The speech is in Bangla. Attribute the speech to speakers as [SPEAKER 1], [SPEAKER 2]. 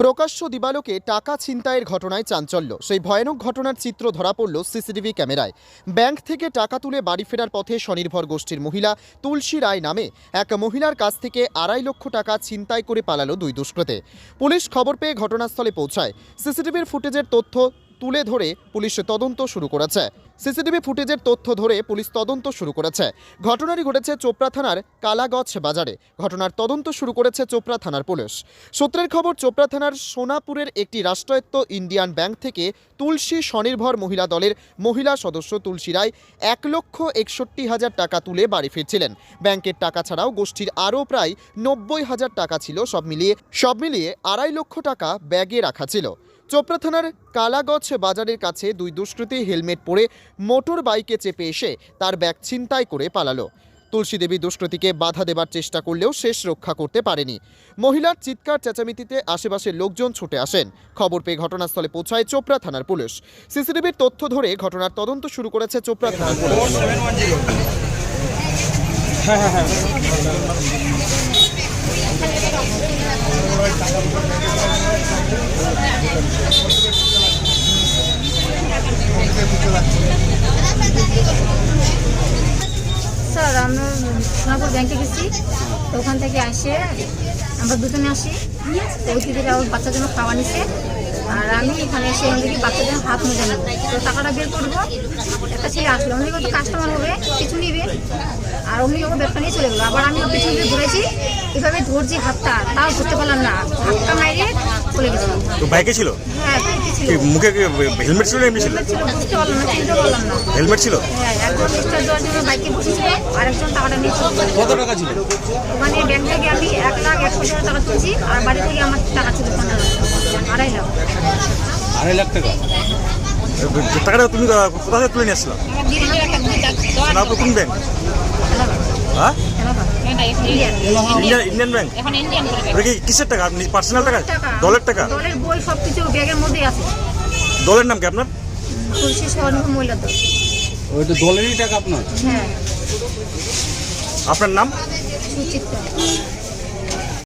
[SPEAKER 1] প্রকাশ্য দিবালোকে টাকা ছিনতাইয়ের ঘটনায় চাঞ্চল্য। সেই ভয়ানক ঘটনার চিত্র ধরা পড়ল সিসিটিভি ক্যামেরায়। ব্যাংক থেকে টাকা তুলে বাড়ি ফেরার পথে স্বনির্ভর গোষ্ঠীর মহিলা তুলসী রায় নামে এক মহিলার কাছ থেকে আড়াই লক্ষ টাকা ছিনতাই করে পালালো দুই দুষ্কৃতে। পুলিশ খবর পেয়ে ঘটনাস্থলে পৌঁছায়। সিসিটিভির ফুটেজের তথ্য তুলে ধরে পুলিশ তদন্ত শুরু করেছে। সিসিটিভি ফুটেজের তথ্য ধরে পুলিশ তদন্ত শুরু করেছে। ঘটনাটি ঘটেছে চোপড়া থানার কালাগছ বাজারে। ঘটনার তদন্ত শুরু করেছে চোপড়া থানার পুলিশ। সূত্রের খবর, চোপড়া থানার সোনাপুরের একটি রাষ্ট্রায়ত্ত ইন্ডিয়ান ব্যাংক থেকে তুলসী স্বনির্ভর মহিলা দলের মহিলা সদস্য তুলসী রায় এক লক্ষ একষট্টি হাজার টাকা তুলে বাড়ি ফিরছিলেন। ব্যাংকের টাকা ছাড়াও গোষ্ঠীর আরও প্রায় নব্বই হাজার টাকা ছিল, সব মিলিয়ে সব মিলিয়ে আড়াই লক্ষ টাকা ব্যাগে রাখা ছিল। চোপড়া থানার কালাগছ বাজারের কাছে দুই দুষ্কৃতী হেলমেট পরে মোটর বাইকে চেপে এসে তার ব্যাগ ছিনতাই করে পালালো। তুলসী দেবী দুষ্কৃতীকে বাধা দেবার চেষ্টা করলেও শেষ রক্ষা করতে পারেনি। মহিলার চিৎকার চেঁচামেতিতে আশেপাশের লোকজন ছুটে আসেন। খবর পেয়ে ঘটনাস্থলে পৌঁছায় চোপড়া থানার পুলিশ। সিসিটিভির তথ্য ধরে ঘটনার তদন্ত শুরু করেছে চোপড়া থানার পুলিশ।
[SPEAKER 2] স্যার আমরা সোনাপুর ব্যাংকে গেছি। তো ওখান থেকে আসে আমরা দুজনে আসি। তো ওই দিদিরা আমার বাচ্চার জন্য খাওয়া নিছে। আর আমি এখানে এসে এখান থেকে বাচ্চাদের হাত নিয়ে নেব তো টাকাটা বের করব। একটা ছেলে আসলো উনি কিন্তু কাস্টমার হবে আর উনি ওর ব্যাগটা নিয়ে চলে গেলো। আবার আমি ওর পিছনে ধরেছি এভাবে ধরছি হাতটা তাও ধরতে পারলাম না। হাতটা মাইরে চলে গেছিলাম
[SPEAKER 3] তো বাইকে ছিল?
[SPEAKER 2] হ্যাঁ বাইকে ছিল।
[SPEAKER 3] কি মুখে কি হেলমেট ছিল না এমনি ছিল?
[SPEAKER 2] ছিল বুঝতে পারলাম না চিনতে পারলাম না।
[SPEAKER 3] হেলমেট ছিল?
[SPEAKER 2] হ্যাঁ একজন মিস্টার জন্য বাইকে বসেছিল আরেকজন টাকাটা নিয়ে চলে গেলো।
[SPEAKER 4] কত টাকা ছিল?
[SPEAKER 2] ওখানে ব্যাংক থেকে আমি এক লাখ একশো হাজার টাকা তুলছি আর বাড়ি থেকে আমার টাকা ছিল পনেরো লাখ আড়াই লাখ।
[SPEAKER 4] আড়াই লাখ টাকা?
[SPEAKER 3] টাকাটা তুমি আহ, কোথা থেকে তুলে নিয়ে সোনাপুর কোন ব্যাংক ইন্ডিয়ান ইন্ডিয়ান ব্যাংক ওটা কিসের টাকা? আপনি পার্সোনাল টাকা? দলের টাকা।
[SPEAKER 2] দলের বই ব্যাগের আছে।
[SPEAKER 3] দলের নাম কি আপনার?
[SPEAKER 4] ওই তো। দলেরই টাকা আপনার?
[SPEAKER 2] হ্যাঁ।
[SPEAKER 3] আপনার নাম?
[SPEAKER 2] সুচিত্রা।